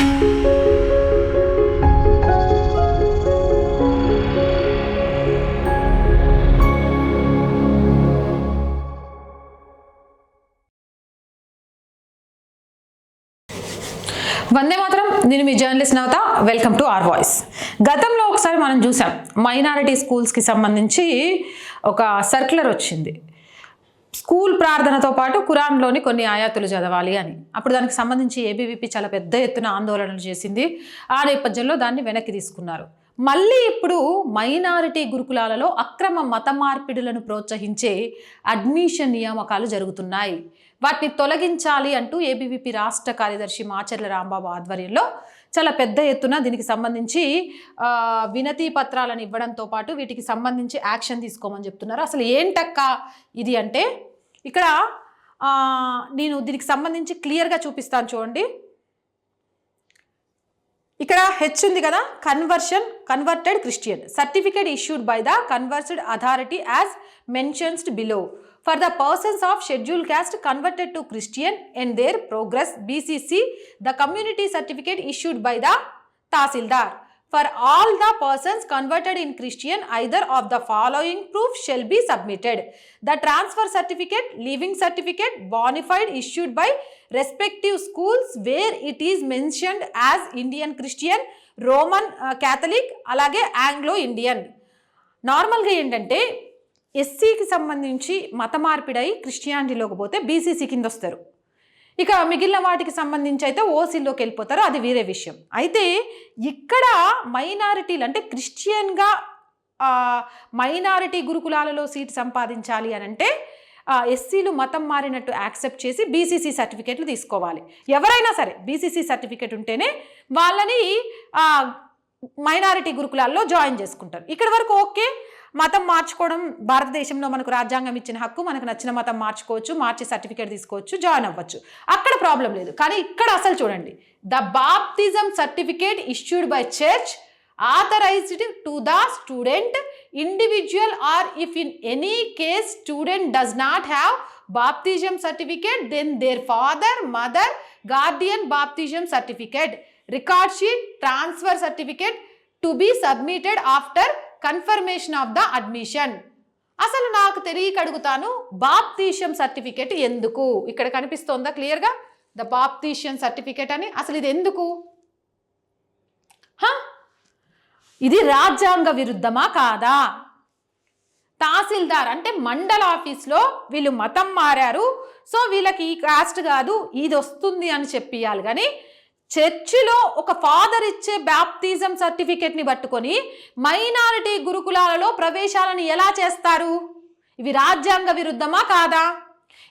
వందే మాత్రం. నేను మీ journalist Navata. Welcome to R voice. గతంలో ఒకసారి మనం చూసాం మైనారిటీ స్కూల్స్కి సంబంధించి ఒక సర్క్యులర్ వచ్చింది. స్కూల్ ప్రార్థనతో పాటు ఖురాన్లోని కొన్ని ఆయాతులు చదవాలి అని. అప్పుడు దానికి సంబంధించి ఏబీవీపీ చాలా పెద్ద ఎత్తున ఆందోళనలు చేసింది. ఆ నేపథ్యంలో దాన్ని వెనక్కి తీసుకున్నారు. మళ్ళీ ఇప్పుడు మైనారిటీ గురుకులాలలో అక్రమ మత మార్పిడులను ప్రోత్సహించే అడ్మిషన్ నియామకాలు జరుగుతున్నాయి. వాటిని తొలగించాలి అంటూ ఏబీవీపీ రాష్ట్ర కార్యదర్శి మాచర్ల రాంబాబు ఆధ్వర్యంలో చాలా పెద్ద ఎత్తున దీనికి సంబంధించి వినతి పత్రాలను ఇవ్వడంతో పాటు వీటికి సంబంధించి యాక్షన్ తీసుకోమని చెప్తున్నారు. అసలు ఏంటక్క ఇది అంటే ఇక్కడ నేను దీనికి సంబంధించి క్లియర్గా చూపిస్తాను చూడండి. ఇక్కడ హెచ్ ఉంది కదా conversion converted Christian certificate issued by the conversed authority as mentioned below for the persons of schedule caste converted to Christian and their progress BCC the community certificate issued by the tahsildar for all the persons converted in Christian either of the following proof shall be submitted the transfer certificate leaving certificate bonafide issued by respective schools where it is mentioned as Indian Christian Roman Catholic అలాగే Anglo Indian నార్మల్గా ఏంటంటే ఎస్సీకి సంబంధించి మత మార్పిడై క్రిస్టియానిటీలోకి పోతే BCC కింద వస్తారు. ఇక మిగిలిన వాటికి సంబంధించి అయితే ఓసీలోకి వెళ్ళిపోతారు. అది వేరే విషయం. అయితే ఇక్కడ మైనారిటీలు అంటే క్రిస్టియన్గా మైనారిటీ గురుకులాలలో సీట్ సంపాదించాలి అని అంటే ఎస్సీలు మతం మారినట్టు యాక్సెప్ట్ చేసి బీసీసీ సర్టిఫికేట్లు తీసుకోవాలి. ఎవరైనా సరే బీసీసీ సర్టిఫికేట్ ఉంటేనే వాళ్ళని మైనారిటీ గురుకులాల్లో జాయిన్ చేసుకుంటారు. ఇక్కడ వరకు ఓకే. మతం మార్చుకోవడం భారతదేశంలో మనకు రాజ్యాంగం ఇచ్చిన హక్కు మనకు నచ్చిన మతం మార్చుకోవచ్చు మార్చి సర్టిఫికేట్ తీసుకోవచ్చు జాయిన్ అవ్వచ్చు. అక్కడ ప్రాబ్లం లేదు. కానీ ఇక్కడ అసలు చూడండి. The baptism certificate issued by church authorised to the student. Individual or if in any case student does not have baptism certificate then their father mother guardian baptism certificate. Record sheet transfer certificate to be submitted after confirmation of the admission అసలు నాకు తెలియక అడుగుతాను బాప్తీషియం certificate ఎందుకు? ఇక్కడ కనిపిస్తోందా క్లియర్గా the బాప్తీషియం certificate అని. అసలు ఇది ఎందుకు? ఇది రాజ్యాంగ విరుద్ధమా కాదా? తహసీల్దార్ అంటే మండల ఆఫీస్లో వీళ్ళు మతం మారారు. సో వీళ్ళకి ఈ కాస్ట్ కాదు ఇది వస్తుంది అని చెప్పియాలి. కానీ చర్చిలో ఒక ఫాదర్ ఇచ్చే బ్యాప్తిజం సర్టిఫికేట్ని పట్టుకొని మైనారిటీ గురుకులాలలో ప్రవేశాలను ఎలా చేస్తారు? ఇవి రాజ్యాంగ విరుద్ధమా కాదా?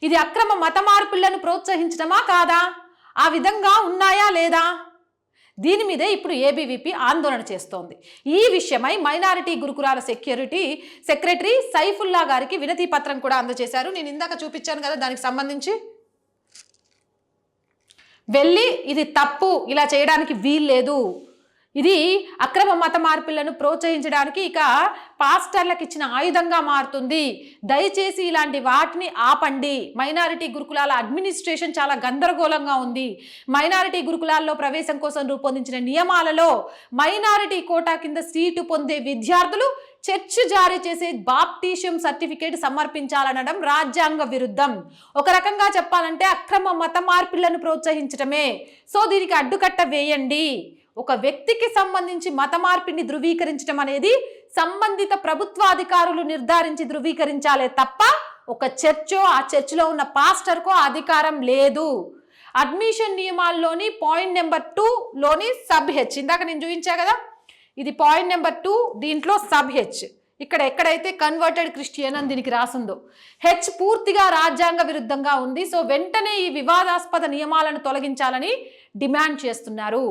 ఇది అక్రమ మత మార్పులను ప్రోత్సహించడమా కాదా? ఆ విధంగా ఉన్నాయా లేదా? దీని మీదే ఇప్పుడు ఏబీవీపీ ఆందోళన చేస్తోంది. ఈ విషయమై మైనారిటీ గురుకులాల సెక్యూరిటీ సెక్రటరీ సైఫుల్లా గారికి వినతి పత్రం కూడా అందజేశారు. నేను ఇందాక చూపించాను కదా దానికి సంబంధించి. వెళ్ళి ఇది తప్పు ఇలా చేయడానికి వీల్లేదు. ఇది అక్రమ మత మార్పులను ప్రోత్సహించడానికి ఇక పాస్టర్లకు ఇచ్చిన ఆయుధంగా మారుతుంది. దయచేసి ఇలాంటి వాటిని ఆపండి. మైనారిటీ గురుకులాల అడ్మినిస్ట్రేషన్ చాలా గందరగోళంగా ఉంది. మైనారిటీ గురుకులాల్లో ప్రవేశం కోసం రూపొందించిన నియమాలలో మైనారిటీ కోటా కింద సీటు పొందే విద్యార్థులు చర్చ్ జారీ చేసే బాప్టీషియం సర్టిఫికేట్ సమర్పించాలనడం రాజ్యాంగ విరుద్ధం. ఒక రకంగా చెప్పాలంటే అక్రమ మత మార్పులను ప్రోత్సహించడమే సో దీనికి అడ్డుకట్ట వేయండి. ఒక వ్యక్తికి సంబంధించి మత మార్పిడిని ధృవీకరించడం అనేది సంబంధిత ప్రభుత్వ అధికారులు నిర్ధారించి ధృవీకరించాలే తప్ప ఒక చర్చో ఆ చర్చిలో ఉన్న పాస్టర్కో అధికారం లేదు. అడ్మిషన్ నియమాల్లోని పాయింట్ నెంబర్ టూలోని సబ్ హెచ్. ఇందాక నేను చూపించా కదా ఇది పాయింట్ నెంబర్ టూ దీంట్లో సబ్ హెచ్. ఇక్కడ ఎక్కడైతే కన్వర్టెడ్ క్రిస్టియన్ అని దీనికి రాసిందో హెచ్ పూర్తిగా రాజ్యాంగ విరుద్ధంగా ఉంది. సో వెంటనే ఈ వివాదాస్పద నియమాలను తొలగించాలని డిమాండ్ చేస్తున్నారు.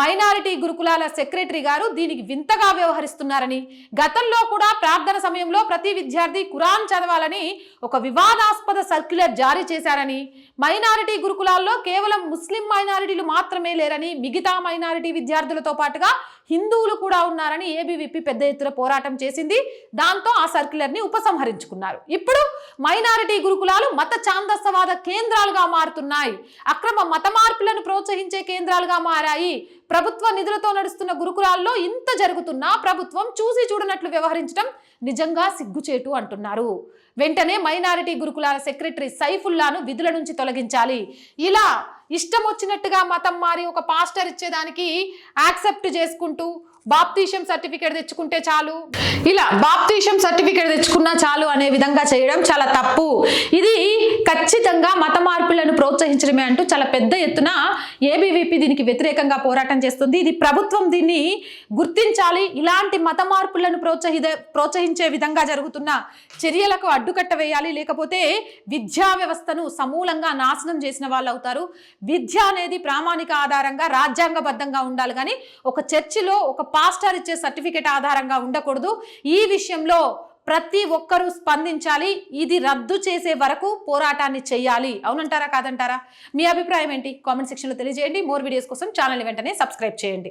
మైనారిటీ గురుకులాల సెక్రటరీ గారు దీనికి వింతగా వ్యవహరిస్తున్నారని గతంలో కూడా ప్రార్థన సమయంలో ప్రతి విద్యార్థి ఖురాన్ చదవాలని ఒక వివాదాస్పద సర్క్యులర్ జారీ చేశారని మైనారిటీ గురుకులాల్లో కేవలం ముస్లిం మైనారిటీలు మాత్రమే లేరని మిగతా మైనారిటీ విద్యార్థులతో పాటుగా హిందువులు కూడా ఉన్నారని ఏబీవీపీ పెద్ద ఎత్తున పోరాటం చేసింది. దాంతో ఆ సర్క్యులర్ని ఉపసంహరించుకున్నారు. ఇప్పుడు మైనారిటీ గురుకులాలు మత ఛాందస్సవాద కేంద్రాలుగా మారుతున్నాయి. అక్రమ మత మార్పులను ప్రోత్సహించి బోధించే కేంద్రాలుగా మారాయి. ప్రభుత్వ నిధులతో నడుస్తున్న గురుకులాల్లో ఇంత జరుగుతున్నా ప్రభుత్వం చూసి చూడనట్లు వ్యవహరించడం నిజంగా సిగ్గుచేటు అంటున్నారు. వెంటనే మైనారిటీ గురుకులాల సెక్రటరీ సైఫుల్లాను విధుల నుంచి తొలగించాలి. ఇలా ఇష్టం వచ్చినట్టుగా మతం మారి ఒక పాస్టర్ ఇచ్చేదానికి యాక్సెప్ట్ చేసుకుంటూ బాప్తీషం సర్టిఫికేట్ తెచ్చుకుంటే చాలు. ఇలా బాప్తీషం సర్టిఫికేట్ తెచ్చుకున్నా చాలు అనే విధంగా చేయడం చాలా తప్పు. ఇది ఖచ్చితంగా మత మార్పులను ప్రోత్సహించడమే అంటూ చాలా పెద్ద ఎత్తున ఏబీవీపీ దీనికి వ్యతిరేకంగా పోరాటం చేస్తుంది. ఇది ప్రభుత్వం దీన్ని గుర్తించాలి. ఇలాంటి మత మార్పులను ప్రోత్సహి ప్రోత్సహించే విధంగా జరుగుతున్న చర్యలకు అడ్డుకట్ట వేయాలి. లేకపోతే విద్యా వ్యవస్థను సమూలంగా నాశనం చేసిన వాళ్ళు అవుతారు విద్య అనేది ప్రామాణిక ఆధారంగా రాజ్యాంగబద్ధంగా ఉండాలి. కానీ ఒక చర్చిలో ఒక పాస్టర్ ఇచ్చే సర్టిఫికేట్ ఆధారంగా ఉండకూడదు. ఈ విషయంలో ప్రతి ఒక్కరూ స్పందించాలి. ఇది రద్దు చేసే వరకు పోరాటాన్ని చేయాలి. అవునంటారా కాదంటారా? మీ అభిప్రాయం ఏంటి? కామెంట్ సెక్షన్లో తెలియజేయండి. మోర్ వీడియోస్ కోసం ఛానల్ వెంటనే సబ్స్క్రైబ్ చేయండి.